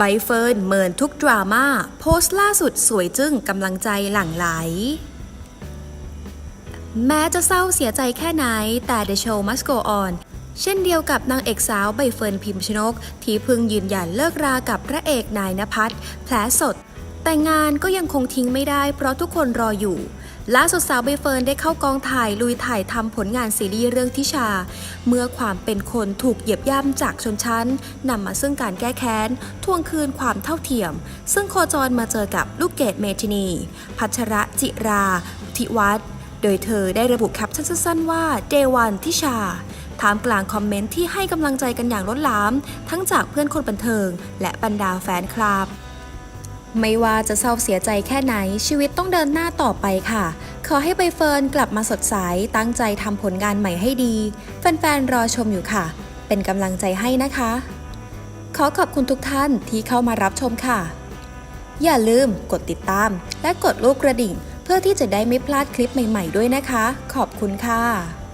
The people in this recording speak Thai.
ใบเฟิร์นเมินทุกดราม่าโพสต์ล่าสุดสวยจึ้งกำลังใจหลั่งไหล แม้จะเศร้าเสียใจแค่ไหน แต่ The Show Must Go On เช่นเดียวกับนางเอกสาวใบเฟิร์นพิมชนก ที่เพิ่งยืนหยันเลิกรากับพระเอกนายนภัสแผลสด แต่งานก็ยังคงทิ้งไม่ได้เพราะทุกคนรออยู่ ล่าสุดสาวใบเฟิร์นได้เข้ากองถ่ายลุยถ่ายทำผลงานซีรีส์เรื่องทิชา เมื่อความเป็นคนถูกเหยียบย่ำจากชนชั้นนำมาซึ่งการแก้แค้นทวงคืนความเท่าเทียม ซึ่งโคจรมาเจอกับลูกเกดเมทินี พัชระจิรา ธิวัฒน์โดยเธอได้ระบุแคปชั่นสั้นๆว่า Day One ทิชาท่ามกลางคอมเมนต์ที่ให้กำลังใจกันอย่างล้นหลาม ทั้งจากเพื่อนคนบันเทิง และบรรดาแฟนคลับ ไม่ว่าจะเศร้าเสียใจแค่ไหนชีวิตต้องเดินหน้าต่อไปค่ะ ขอให้ใบเฟิร์นกลับมาสดใส ตั้งใจทำผลงานใหม่ให้ดี แฟนๆ รอชมอยู่ค่ะ เป็นกำลังใจให้นะคะ ขอขอบคุณทุกท่านที่เข้ามารับชมค่ะ อย่าลืมกดติดตาม และกดรูปกระดิ่ง เพื่อที่จะได้ไม่พลาดคลิปใหม่ ๆ ด้วยนะคะ ขอบคุณค่ะ